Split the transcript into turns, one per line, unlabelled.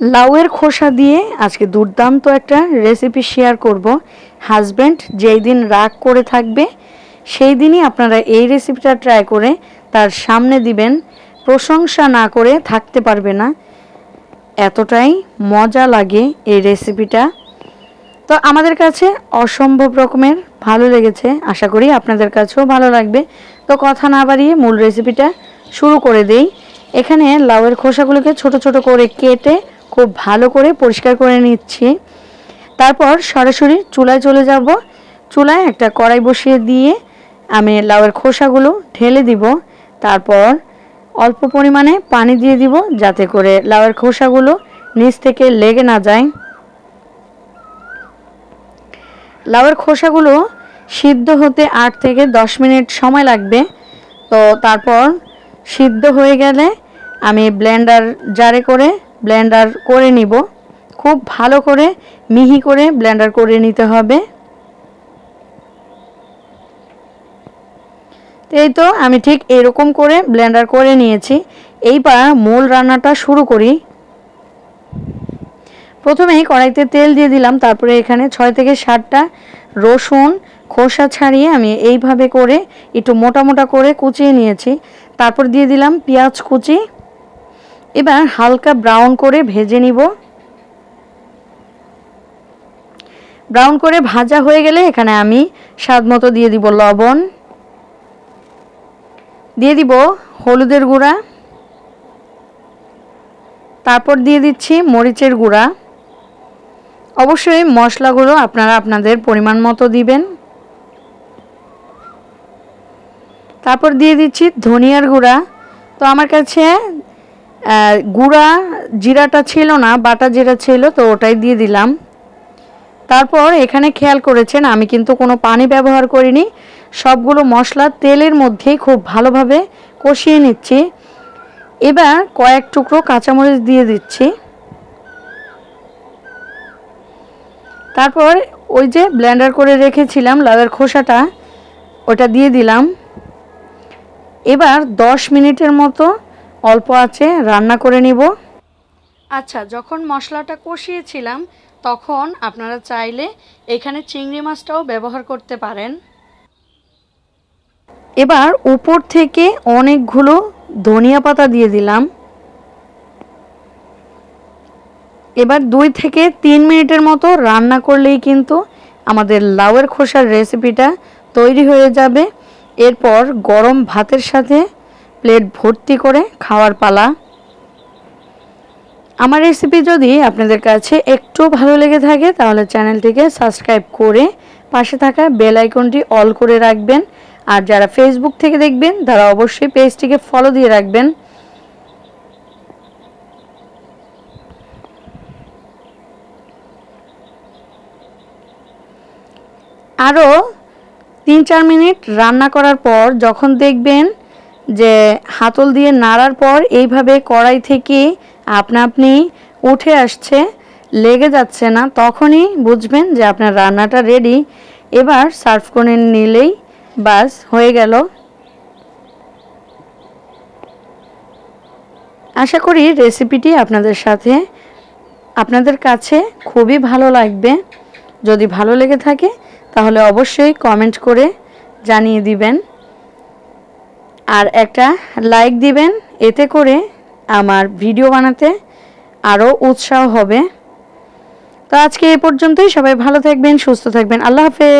লাউয়ের খোসা দিয়ে আজকে দুর্দান্ত একটা রেসিপি শেয়ার করব। হাজব্যান্ড যেই দিন রাগ করে থাকবে, সেই দিনই আপনারা এই রেসিপিটা ট্রাই করে তার সামনে দিবেন। প্রশংসা না করে থাকতে পারবে না। এতটাই মজা লাগে এই রেসিপিটা তো আমাদের কাছে অসম্ভব রকমের ভালো লেগেছে। আশা করি আপনাদের কাছেও ভালো লাগবে। তো কথা না বাড়িয়ে মূল রেসিপিটা শুরু করে দেই। এখানে লাউয়ের খোসাগুলোকে ছোট ছোট করে কেটে খুব ভালো করে পরিষ্কার করে নিচ্ছি। তারপর সরাসরি চুলায় চলে যাব। চুলায় একটা কড়াই বসিয়ে দিয়ে আমি লাউয়ের খোসাগুলো ঢেলে দিব। তারপর অল্প পরিমাণে পানি দিয়ে দিব যাতে করে লাউয়ের খোসাগুলো নিচ থেকে লেগে না যায়। লাউয়ের খোসাগুলো সিদ্ধ হতে আট থেকে দশ মিনিট সময় লাগবে। তো তারপর সিদ্ধ হয়ে গেলে আমি ব্লেন্ডার জারে করে ব্লেন্ডার করে নিব। খুব ভালো করে মিহি করে ব্লেন্ডার করে নিতে হবে। এই তো আমি ঠিক এরকম করে ব্লেন্ডার করে নিয়েছি। এইবার মূল রান্নাটা শুরু করি। প্রথমেই কড়াইতে তেল দিয়ে দিলাম, তারপরে এখানে ছয় থেকে সাতটা রসুন, খোসা ছাড়িয়ে আমি এইভাবে করে একটু মোটা মোটা করে কুচিয়ে নিয়েছি। তারপর দিয়ে দিলাম পেঁয়াজ কুচি। এবার হালকা ব্রাউন করে ভেজে নিব। ব্রাউন করে ভাজা হয়ে গেলে এখানে আমি স্বাদ মতো দিয়ে দিব লবণ। দিয়ে দিব হলুদের গুঁড়া। তারপর দিয়ে দিচ্ছি মরিচের গুঁড়া। অবশ্যই মশলাগুলো আপনারা আপনাদের পরিমাণ মতো দিবেন। তারপর দিয়ে দিচ্ছি ধনিয়ার গুঁড়া। তো আমার কাছে গুঁড়া জিরাটা ছিল না, বাটা জিরা ছিল, তো ওটাই দিয়ে দিলাম। তারপর এখানে খেয়াল করেছেন, আমি কিন্তু কোনো পানি ব্যবহার করিনি। সবগুলো মশলা তেলের মধ্যেই খুব ভালোভাবে কষিয়ে নিচ্ছি। এবার কয়েক টুকরো কাঁচামরিচ দিয়ে দিচ্ছি। তারপর ওই যে ব্লেন্ডার করে রেখেছিলাম লাউয়ের খোসাটা, ওটা দিয়ে দিলাম। এবার দশ মিনিটের মতো অল্প আছে রান্না করে নিব। আচ্ছা যখন মশলাটা কষিয়েছিলাম তখন আপনারা চাইলে এখানে চিংড়ি মাছটাও ব্যবহার করতে পারেন। এবার উপর থেকে অনেকগুলো ধনিয়া পাতা দিয়ে দিলাম। এবার দুই থেকে তিন মিনিটের মতো রান্না করলেই কিন্তু আমাদের লাউয়ের খোসার রেসিপিটা তৈরি হয়ে যাবে। এরপর গরম ভাতের সাথে প্লেট ভর্তি করে খাওয়ার পালা। আমার রেসিপি যদি আপনাদের কাছে একটু ভালো লেগে থাকে, তাহলে চ্যানেলটিকে সাবস্ক্রাইব করে পাশে থাকা বেল আইকনটি অল করে রাখবেন। আর যারা ফেসবুক থেকে দেখবেন, তারা অবশ্যই পেজটিকে ফলো দিয়ে রাখবেন। আরও তিন চার মিনিট রান্না করার পর যখন দেখবেন যে হাতল দিয়ে নাড়ার পর এইভাবে কড়াই থেকে আপনা আপনি উঠে আসছে, লেগে যাচ্ছে না, তখনই বুঝবেন যে আপনার রান্নাটা রেডি এবার সার্ভ করে নিলেই বাস, হয়ে গেল। আশা করি রেসিপিটি আপনাদের সাথে, আপনাদের কাছে খুবই ভালো লাগবে। যদি ভালো লেগে থাকে, তাহলে অবশ্যই কমেন্ট করে জানিয়ে দিবেন। আর একটা লাইক দিবেন, এতে করে আমার ভিডিও বানাতে আরও উৎসাহ হবে। তো আজকে এ পর্যন্তই, সবাই ভালো থাকবেন, সুস্থ থাকবেন, আল্লাহ হাফেজ।